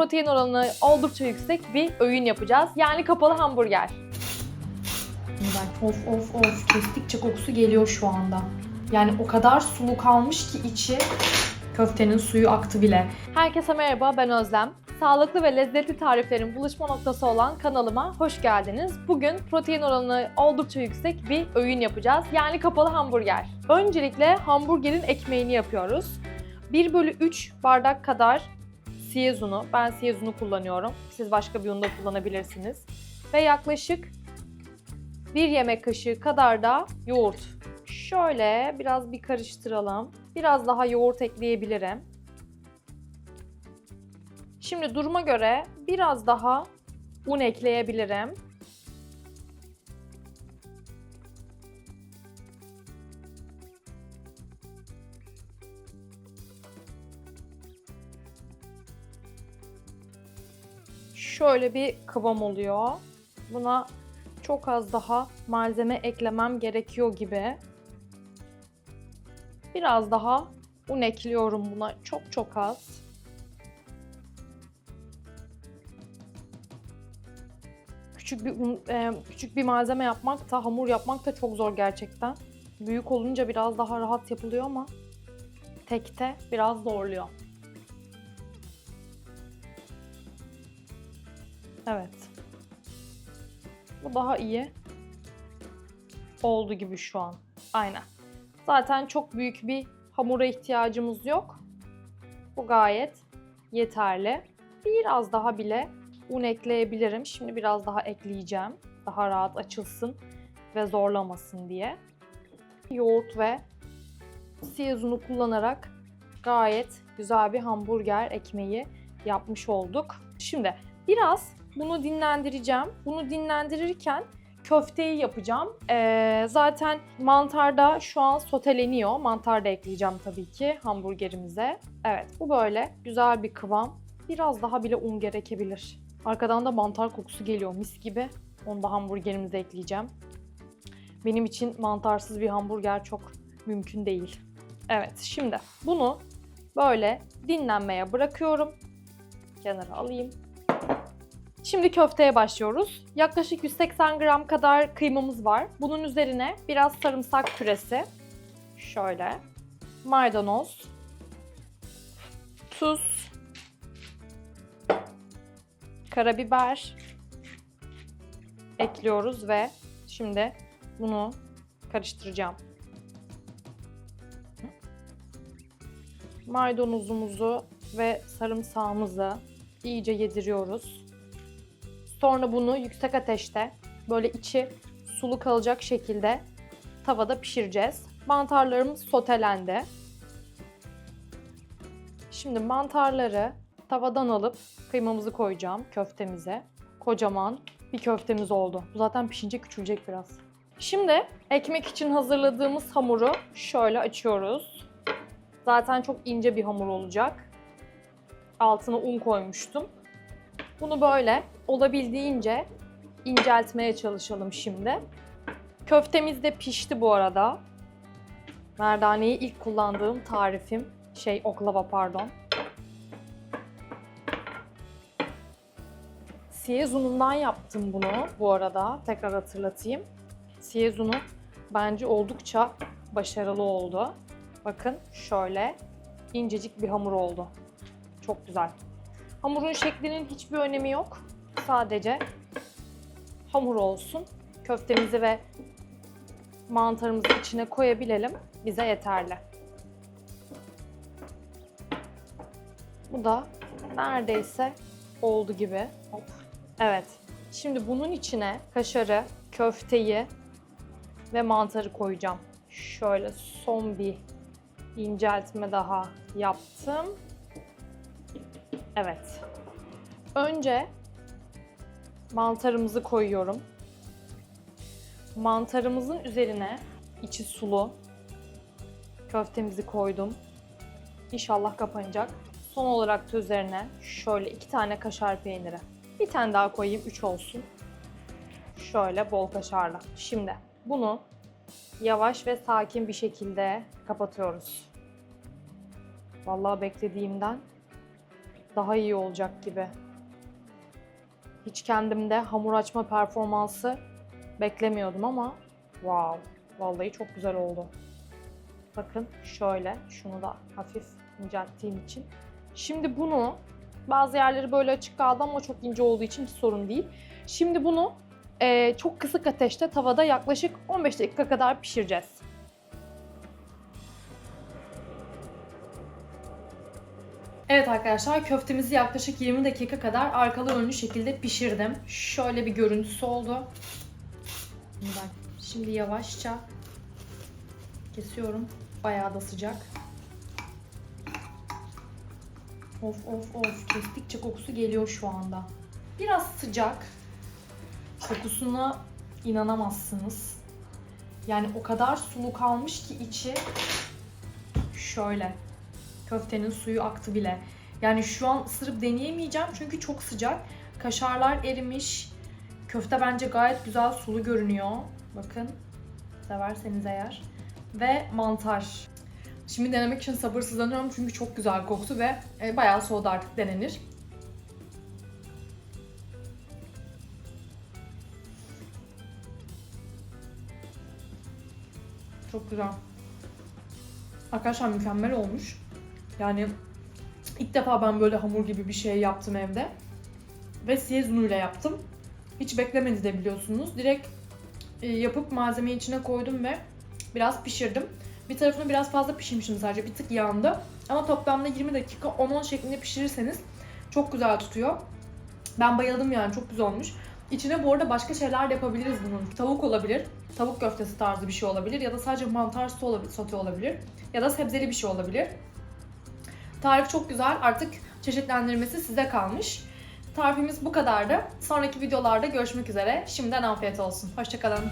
protein oranı oldukça yüksek bir öğün yapacağız. Yani kapalı hamburger. Ben of of of kestikçe kokusu geliyor şu anda. Yani o kadar sulu kalmış ki içi köftenin suyu aktı bile. Herkese merhaba ben Özlem. Sağlıklı ve lezzetli tariflerin buluşma noktası olan kanalıma hoş geldiniz. Bugün protein oranı oldukça yüksek bir öğün yapacağız. Yani kapalı hamburger. Öncelikle hamburgerin ekmeğini yapıyoruz. 1 bölü 3 bardak kadar siyez unu. Ben siyez unu kullanıyorum. Siz başka bir unu da kullanabilirsiniz. Ve yaklaşık 1 yemek kaşığı kadar da yoğurt. Şöyle biraz bir karıştıralım. Biraz daha yoğurt ekleyebilirim. Şimdi duruma göre biraz daha un ekleyebilirim. Şöyle bir kıvam oluyor. Buna çok az daha malzeme eklemem gerekiyor gibi. Biraz daha un ekliyorum buna. Çok çok az. Küçük bir un, e, küçük bir malzeme yapmak da hamur yapmak da çok zor gerçekten. Büyük olunca biraz daha rahat yapılıyor ama tekte biraz zorluyor. Evet. Bu daha iyi oldu gibi şu an. Aynen. Zaten çok büyük bir hamura ihtiyacımız yok. Bu gayet yeterli. Biraz daha bile un ekleyebilirim. Şimdi biraz daha ekleyeceğim. Daha rahat açılsın ve zorlamasın diye. Yoğurt ve siyez unu kullanarak gayet güzel bir hamburger ekmeği yapmış olduk. Şimdi biraz bunu dinlendireceğim. Bunu dinlendirirken köfteyi yapacağım. Ee, zaten mantarda şu an soteleniyor. Mantar da ekleyeceğim tabii ki hamburgerimize. Evet bu böyle güzel bir kıvam. Biraz daha bile un gerekebilir. Arkadan da mantar kokusu geliyor mis gibi. Onu da hamburgerimize ekleyeceğim. Benim için mantarsız bir hamburger çok mümkün değil. Evet şimdi bunu böyle dinlenmeye bırakıyorum. Kenara alayım. Şimdi köfteye başlıyoruz. Yaklaşık 180 gram kadar kıymamız var. Bunun üzerine biraz sarımsak püresi. Şöyle. Maydanoz. Tuz. Karabiber. Ekliyoruz ve şimdi bunu karıştıracağım. Maydanozumuzu ve sarımsağımızı iyice yediriyoruz. Sonra bunu yüksek ateşte böyle içi sulu kalacak şekilde tavada pişireceğiz. Mantarlarımız sotelendi. Şimdi mantarları tavadan alıp kıymamızı koyacağım köftemize. Kocaman bir köftemiz oldu. Bu zaten pişince küçülecek biraz. Şimdi ekmek için hazırladığımız hamuru şöyle açıyoruz. Zaten çok ince bir hamur olacak. Altına un koymuştum. Bunu böyle olabildiğince inceltmeye çalışalım şimdi. Köftemiz de pişti bu arada. Merdaneyi ilk kullandığım tarifim. Şey oklava pardon. Siyez unundan yaptım bunu bu arada. Tekrar hatırlatayım. Siyez unu bence oldukça başarılı oldu. Bakın şöyle incecik bir hamur oldu. Çok güzel. Hamurun şeklinin hiçbir önemi yok. Sadece hamur olsun. Köftemizi ve mantarımızı içine koyabilelim. Bize yeterli. Bu da neredeyse oldu gibi. Evet. Şimdi bunun içine kaşarı, köfteyi ve mantarı koyacağım. Şöyle son bir inceltme daha yaptım. Evet. Önce mantarımızı koyuyorum. Mantarımızın üzerine içi sulu köftemizi koydum. İnşallah kapanacak. Son olarak da üzerine şöyle iki tane kaşar peyniri. Bir tane daha koyayım, üç olsun. Şöyle bol kaşarla. Şimdi bunu yavaş ve sakin bir şekilde kapatıyoruz. Vallahi beklediğimden daha iyi olacak gibi. Hiç kendimde hamur açma performansı beklemiyordum ama wow, vallahi çok güzel oldu. Bakın şöyle, şunu da hafif incelttiğim için. Şimdi bunu, bazı yerleri böyle açık kaldı ama çok ince olduğu için hiç sorun değil. Şimdi bunu eee, çok kısık ateşte tavada yaklaşık 15 dakika kadar pişireceğiz. Evet arkadaşlar köftemizi yaklaşık 20 dakika kadar arkalı önlü şekilde pişirdim. Şöyle bir görüntüsü oldu. Bak şimdi yavaşça kesiyorum. Bayağı da sıcak. Of of of kestikçe kokusu geliyor şu anda. Biraz sıcak. Kokusuna inanamazsınız. Yani o kadar sulu kalmış ki içi şöyle. Köftenin suyu aktı bile. Yani şu an ısırıp deneyemeyeceğim çünkü çok sıcak. Kaşarlar erimiş. Köfte bence gayet güzel sulu görünüyor. Bakın. Severseniz eğer. Ve mantar. Şimdi denemek için sabırsızlanıyorum çünkü çok güzel kokusu ve e, bayağı soğudu artık denenir. Çok güzel. Arkadaşlar mükemmel olmuş. Yani ilk defa ben böyle hamur gibi bir şey yaptım evde. Ve siyez unuyla yaptım. Hiç beklemedi de biliyorsunuz. Direkt e, yapıp malzemeyi içine koydum ve biraz pişirdim. Bir tarafını biraz fazla pişirmişim sadece. Bir tık yandı. Ama toplamda 20 dakika 10-10 şeklinde pişirirseniz çok güzel tutuyor. Ben bayıldım yani çok güzel olmuş. İçine bu arada başka şeyler de yapabiliriz bunun. Tavuk olabilir. Tavuk köftesi tarzı bir şey olabilir. Ya da sadece mantar sote olabilir, sote olabilir. Ya da sebzeli bir şey olabilir. Tarif çok güzel. Artık çeşitlendirmesi size kalmış. Tarifimiz bu kadardı. Sonraki videolarda görüşmek üzere. Şimdiden afiyet olsun. Hoşçakalın.